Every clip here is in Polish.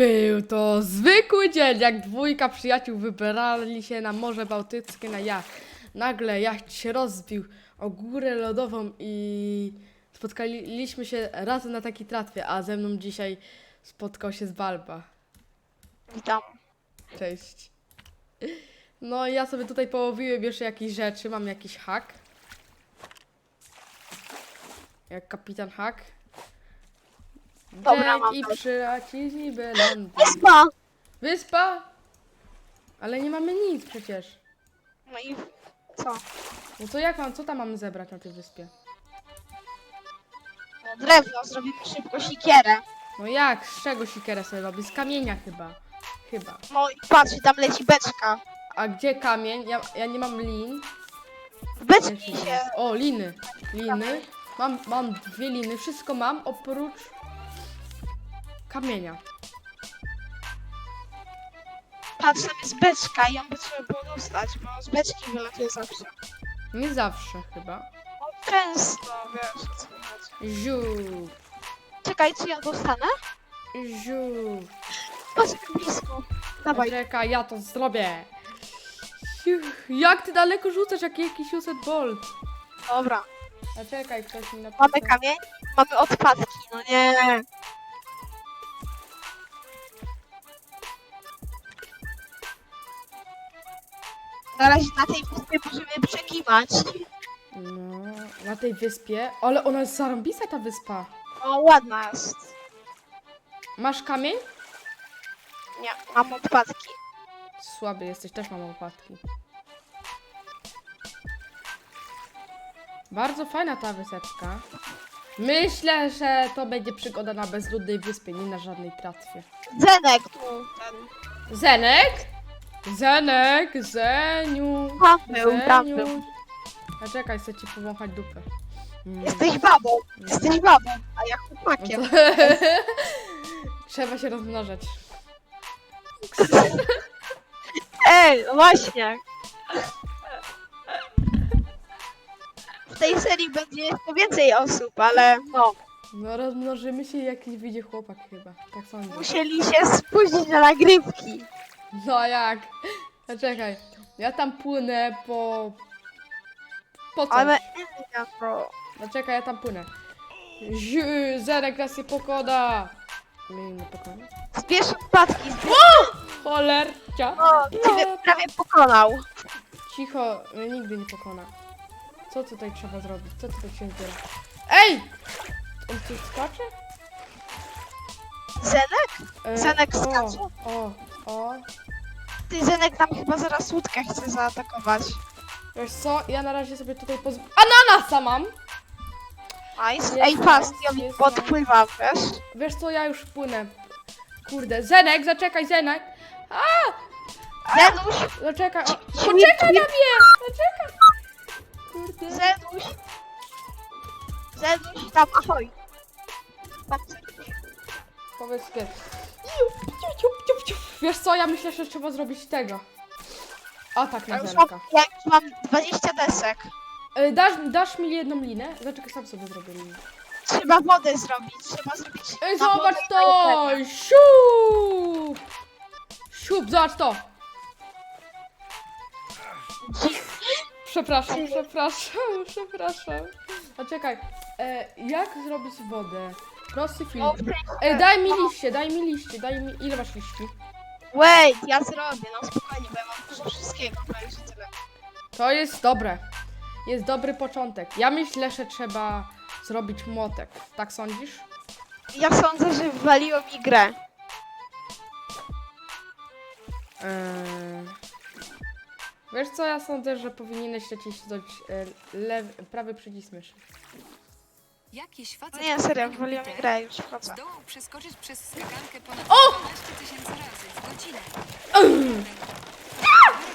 Był to zwykły dzień, jak dwójka przyjaciół wybrali się na Morze Bałtyckie na jacht. Nagle jacht się rozbił o górę lodową i spotkaliśmy się razem na takiej tratwie, a ze mną dzisiaj spotkał się z Balba. Witam. Cześć. No i ja sobie tutaj połowiłem jeszcze jakieś rzeczy, mam jakiś hak. Jak kapitan hak. Dobra, Jack mam i to. przyjacieli Belandy. Wyspa! Wyspa? Ale nie mamy nic przecież. No i co? No to jak mam, co tam mamy zebrać na tej wyspie? No, drewno, zrobimy szybko sikierę. No jak? Z czego siekierę sobie robi? Z kamienia chyba. Chyba. No i patrz, tam leci beczka. A gdzie kamień? Ja, ja nie mam lin. Beczki się? O, liny. Liny. Mam, mam dwie liny. Wszystko mam oprócz kamienia. Patrz, tam jest beczka i ją by trzeba było dostać, bo z beczki wylatuje zawsze. Nie zawsze chyba. No często, wiesz, o co chodzi. Ziu. Czekaj, czy ja dostanę? Ziu. Patrz, jak blisko. Dawaj. Czekaj, ja to zrobię. Jak ty daleko rzucasz jak jakiś uset ball? Dobra. A czekaj, ktoś mi napisał. Mamy kamień, mamy odpadki, no nie. Na razie na tej wyspie możemy przekiwać. No, na tej wyspie. Ale ona jest zarąbista ta wyspa. O, ładna jest. Masz kamień? Nie, mam odpadki. Słaby jesteś, też mam opadki. Bardzo fajna ta wysepka. Myślę, że to będzie przygoda na bezludnej wyspie, nie na żadnej tratwie. Zenek tu, ten. Zenek? Zenek, Zeniu. Tam był, tam Zeniu. A czekaj, chcę ci powąchać dupę. Mm. Jesteś babą, jesteś babą, a ja chłopakiem. Trzeba się rozmnażać. Ej, no właśnie. W tej serii będzie jeszcze więcej osób, ale no, No rozmnożymy się i jakiś wyjdzie chłopak chyba. Tak sądzę. musieli się spóźnić na nagrywki. No a jak? A czekaj. Ja tam płynę po... Po co? Ale ja to... No czekaj, ja tam płynę. Ziu, Zerek nas nie pokoda. Mnie nie pokona. Zbierz zbierz... Cholercia. O, ciebie prawie pokonał. Cicho, mnie nigdy nie pokona. Co tutaj trzeba zrobić? Co tutaj się dzieje? Ej! On coś skacze? Zenek? E, Zenek skacze? O, o. Ty, Zenek tam chyba zaraz łódkę chce zaatakować. Wiesz co? Ja na razie sobie tutaj poz... Ananasa mam! Nice. Ej, nice, ja jest wiesz? Wiesz co? Ja już płynę. Kurde, Zenek, zaczekaj, Zenek! Zenuś, Zaczekaj, o, poczekaj na mnie! Zaczekaj! Kurde. Zenuś. Zenuś, tam, ahoj. Tam Zenuś. Powiedz ty. Ciup, ciup, ciup, ciup, ciup. Wiesz co? Ja myślę, że trzeba zrobić tego. Atak Ja na już mam, ja już mam 20 desek. E, Dasz, dasz mi jedną linę? Zaczekaj, sam sobie zrobię linę. Trzeba wodę zrobić, trzeba zrobić... Ej, na zobacz i to! na jedzenie. Siup! Siup, zobacz to! Przepraszam, przepraszam, przepraszam. A czekaj, e, jak zrobić wodę? Prosty film. O, Ej, daj mi liście, daj mi liście, daj mi... Ile masz liści? Wait, ja zrobię, no spokojnie, bo ja mam dużo wszystkiego, prawie że tyle. To jest dobre. Jest dobry początek. Ja myślę, że trzeba zrobić młotek. Tak sądzisz? Ja sądzę, że wywaliło mi grę. Eee... Wiesz co, ja sądzę, że powinieneś nacisnąć e, lewy, prawy przycisk myszy. Jakiś No facet nie, serio, Peter grę, już wchodzę. Zdołał przeskoczyć przez skakankę ponad O! 12 tysięcy razy w godzinę.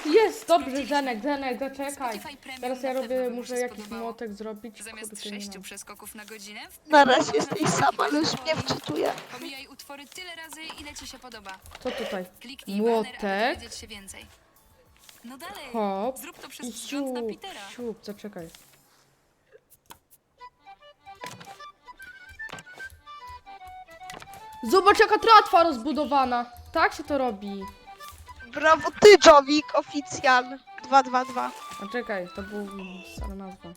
Jest, dobrze, Zenek, Zenek, zaczekaj. Spotify Premium Teraz ja na robię, mu muszę się jakiś spodobało. młotek zrobić. Zamiast Kurde, nie sześciu mam. przeskoków na godzinę, w Na razie jesteś sama, ale już mnie wczytuję. pomijaj utwory tyle razy, ile ci się podoba. Co tutaj? Kliknij banner, aby Młotek. dowiedzieć się więcej. No dalej, Hop. zrób to przez I wzgląd na siup, Petera. siup, zaczekaj. Zobacz jaka tratwa rozbudowana. Tak się to robi. Brawo ty, Jowik, oficjal. 222. A czekaj, to był stara nazwa.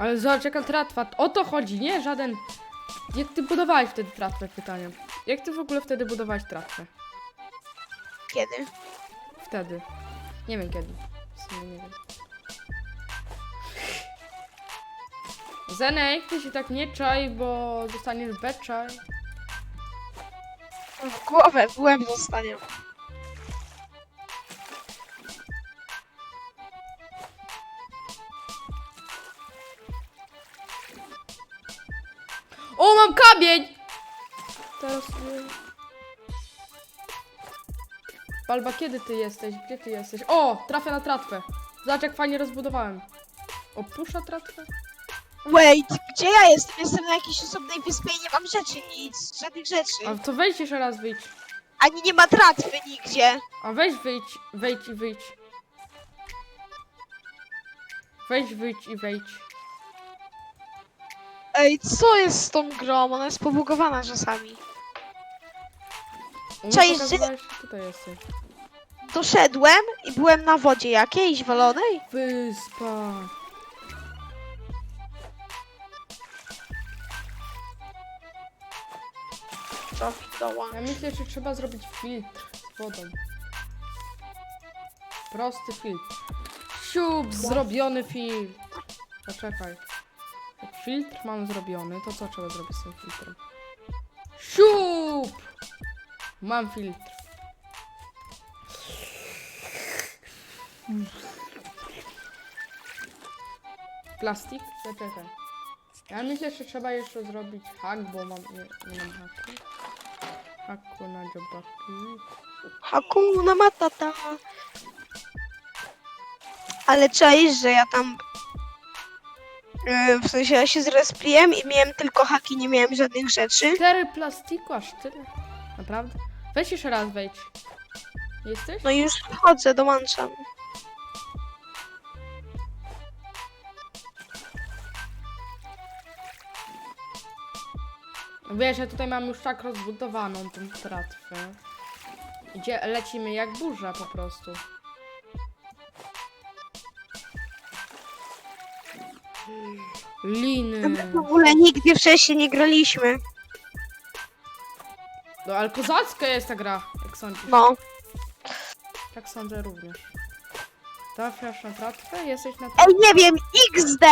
Ale zobacz jaka tratwa. O to chodzi, nie? Żaden... Jak ty budowałeś wtedy tratwę, pytanie. Jak ty w ogóle wtedy budowałeś tratwę? Kiedy? Wtedy. Nie wiem kiedy. W sumie nie wiem. Zenek, ty się tak nie czaj, bo dostaniesz beczaj. W głowę, w łeb zostanie. O, mam kamień! Teraz nie. Balba, kiedy ty jesteś? Gdzie ty jesteś? O, trafię na tratwę. Zobacz, jak fajnie rozbudowałem. Opuszcza tratwę? Wait, gdzie ja jestem? Jestem na jakiejś osobnej wyspie i nie mam rzeczy, nic, żadnych rzeczy. A to wejdź jeszcze raz, wyjdź. Ani nie ma tratwy nigdzie. A weź wyjdź, wejdź i wyjdź. Wejdź, wyjdź i wejdź. Ej, co jest z tą grą? Ona jest pobugowana czasami. U mnie Cześć, pokazywałeś, że tutaj jesteś. Doszedłem i byłem na wodzie jakiejś walonej. Wyspa. Ja myślę, że trzeba zrobić filtr z wodą. Prosty filtr. Siup, zrobiony filtr. Poczekaj. Jak filtr mam zrobiony, to co trzeba zrobić z tym filtrem? Siup! Mam filtr. Plastik? Zaczekaj. Ja myślę, że trzeba jeszcze zrobić hak, bo mam, nie, nie mam haku. Haku na dziobaki. Hakuna Matata. Ale czaisz, że ja tam... Yy, w sensie ja się zrespiłem i miałem tylko haki, nie miałem żadnych rzeczy. Cztery plastiku, aż tyle. Naprawdę? Weź jeszcze raz wejdź. Jesteś? No już wchodzę, dołączam. Wiesz, ja tutaj mam już tak rozbudowaną tą tratwę. Gdzie lecimy jak burza po prostu. Liny. W ogóle nigdy wcześniej nie graliśmy. No ale kozacka jest ta gra, jak sądzisz. No. Tak sądzę również. Trafiasz na tratwę? Jesteś na Ej, tratwę? nie wiem, XD!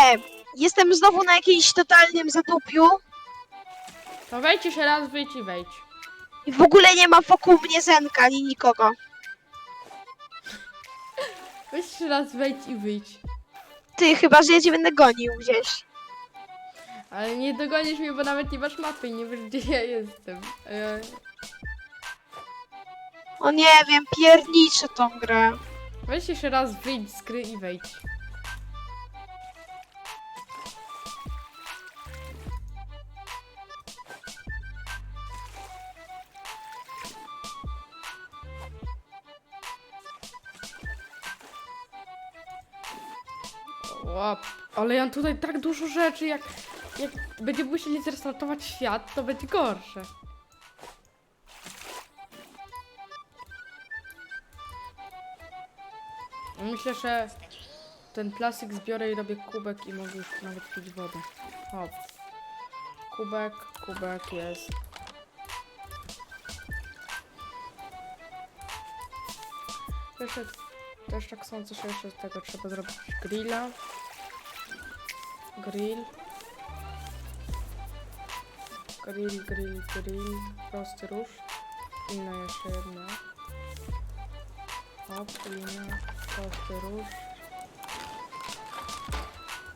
Jestem znowu na jakimś totalnym zadupiu To wejdź jeszcze raz, wyjdź i wejdź. i w ogóle nie ma wokół mnie Zenka ani nikogo. Weź jeszcze raz, wejdź i wyjdź. Ty, chyba, że ja cię będę gonił gdzieś. Ale nie dogonisz mnie, bo nawet nie masz mapy i nie wiesz gdzie ja jestem. Ja... O nie wiem, pierniczę tą grę. Weź jeszcze raz, wyjdź z gry i wejdź. Łap. Ale ja mam tutaj tak dużo rzeczy, jak, jak będziemy musieli zrestartować świat, to będzie gorsze. Myślę, że ten plastik zbiorę i robię kubek i mogę już nawet pić wodę. Hop. Kubek, kubek jest. Jeszcze, też tak sądzę, że jeszcze z tego trzeba zrobić grilla. Grill. Grill, grill, grill. Prosty róż. Inna jeszcze jedna. Hop, linia, prosty róż.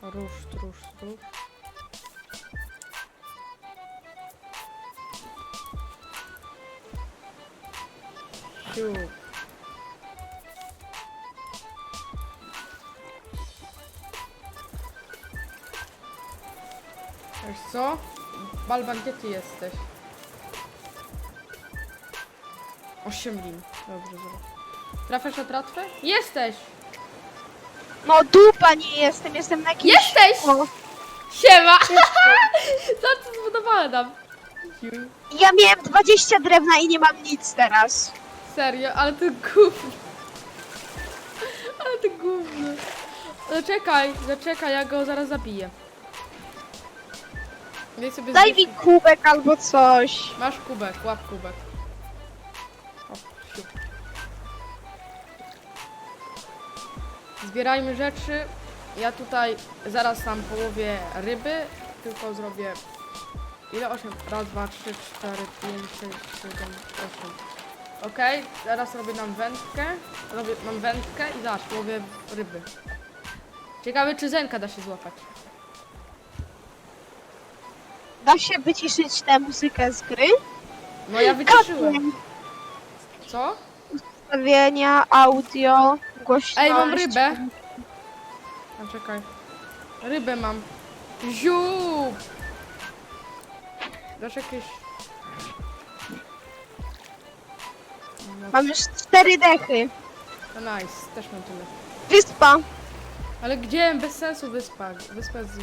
Róż, róż, róż. Siu. Co? Balba, gdzie ty jesteś? Osiem lin. Dobrze, dobrze. Trafiasz na tratwę? Jesteś! No dupa nie jestem, jestem na jakimś... Jesteś! O, Siema! Co ty zbudowałem nam? Ja miałem 20 drewna i nie mam nic teraz. Serio, ale to gówno. Ale to gówno. Zaczekaj, zaczekaj, ja go zaraz zabiję. Daj sobie Daj zbierz- mi kubek albo coś. Masz kubek, łap kubek. O, siup. Zbierajmy rzeczy. Ja tutaj zaraz tam połowię ryby, tylko zrobię... Ile? 8? Raz, dwa, trzy, cztery, pięć, sześć, siedem, osiem. Okej, teraz robię nam wędkę. Robię, mam wędkę i zaraz połowię ryby. Ciekawe, czy zenka da się złapać. Da się wyciszyć tę muzykę z gry? No ja wyciszyłem. Co? Ustawienia, audio, głośność. Ej, mam rybę. A czekaj. Rybę mam. Ziup! Dasz jakieś... Mam już cztery dechy. no nice, też mam tyle. Wyspa. Ale gdzie? Bez sensu wyspa. Wyspa z...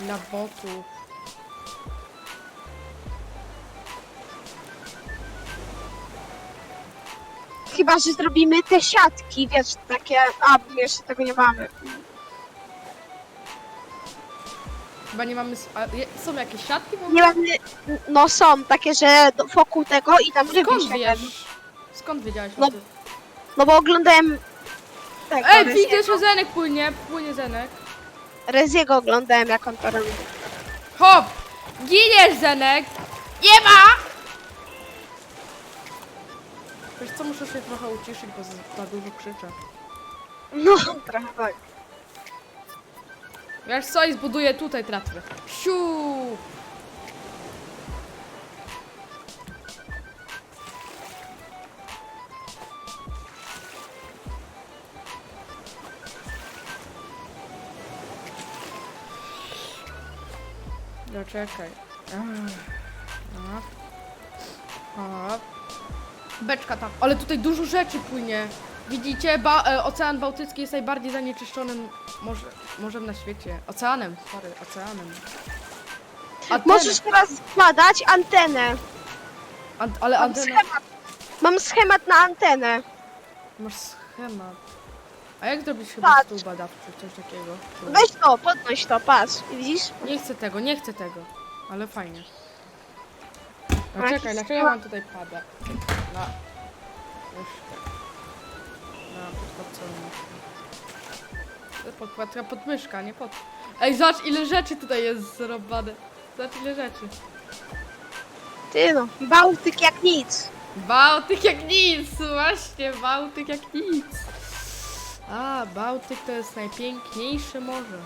Dla botów. Chyba, że zrobimy te siatki, wiesz, takie... A, my jeszcze tego nie mamy. Chyba nie mamy... s- A, je, są jakieś siatki w ogóle? Nie mamy... No są, takie, że do, wokół tego i tam ryby Skąd się wiesz? Skąd wiedziałeś No? No bo oglądałem... Tego, Ej, Reziego. widzę, że Zenek płynie. Płynie Zenek. Reziego oglądałem, jak on to robi. Hop! Giniesz, Zenek! Nie ma! Co, muszę się trochę uciszyć, bo za- dużo krzyczę. No, trochę tak. Wiesz co, i zbuduję tutaj tratwę. Siu! No czekaj. Hop. Hop. Beczka tam. Ale tutaj dużo rzeczy płynie. Widzicie, ba e, Ocean Bałtycki jest najbardziej zanieczyszczonym morze, morzem na świecie. Oceanem, sorry, oceanem. Antenę. Możesz teraz wkładać antenę. An ale Mam antena... schemat. Mam schemat na antenę. Masz schemat. A jak zrobić chyba Patrz. stół badawczy, coś takiego? Weź to, podnoś to, patrz. Widzisz? Nie chcę tego, nie chcę tego. Ale fajnie. No Jaki czekaj, dlaczego schemat? mam tutaj pada? Na... myszkę. Na jest podkładka pod myszka, nie pod... Ej, zobacz ile rzeczy tutaj jest zrobione. Zobacz ile rzeczy. Ty no, Bałtyk jak nic. Bałtyk jak nic, właśnie, Bałtyk jak nic. A, Bałtyk to jest najpiękniejsze morze.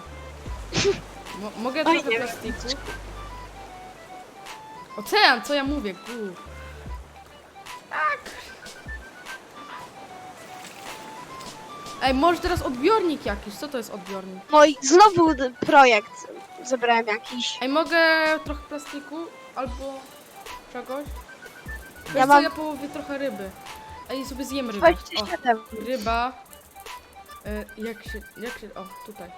Mo mogę Oj, trochę nie. plastiku? Ocean, co ja mówię, kur. Tak. Ej, może teraz odbiornik jakiś, co to jest odbiornik? No i znowu d- projekt zebrałem jakiś. Ej, mogę trochę plastiku albo czegoś? Wiesz Ja co, mam ja połowię trochę ryby. Ej, sobie zjem rybę. O. 27. Ryba. E, jak się. Jak się. O, tutaj.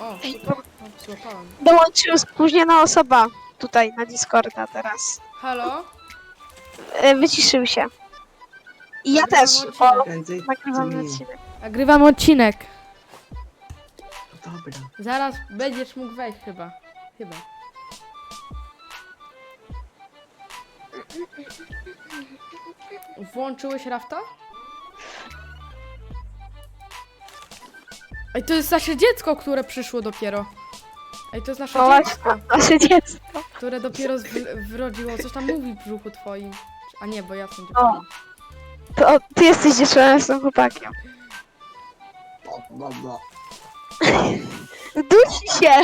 O, Ej. O. Dołączyła spóźniona osoba tutaj na Discorda teraz. Halo? E, Wyciszył się. I ja Nagrywam też. odcinek. O, Prędzej nagrywam odcinek. Nagrywam odcinek. Dobra. Zaraz będziesz mógł wejść chyba. Chyba. Włączyłeś rafta? Ej, to jest nasze dziecko, które przyszło dopiero. Ej, to jest nasze dziecko. nasze dziecko. które dopiero wrodziło. Coś tam mówi w brzuchu twoim. A nie, bo ja jestem O. dziewczyną. To ty jesteś dziewczyną, ja jestem chłopakiem. Dusi się!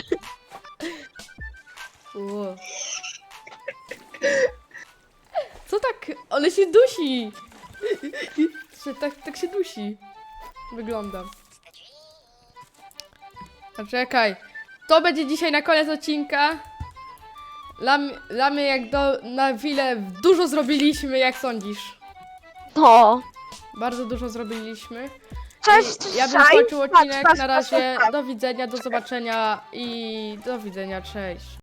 Ło. Co tak? Ale się dusi! Tak, tak się dusi. Wygląda. A czekaj. To będzie dzisiaj na koniec odcinka. Dla, m- dla mnie jak do, na chwilę dużo zrobiliśmy, jak sądzisz? No. Bardzo dużo zrobiliśmy. Cześć, I ja bym cześć. skończył odcinek. Na razie do widzenia, do zobaczenia i do widzenia, cześć.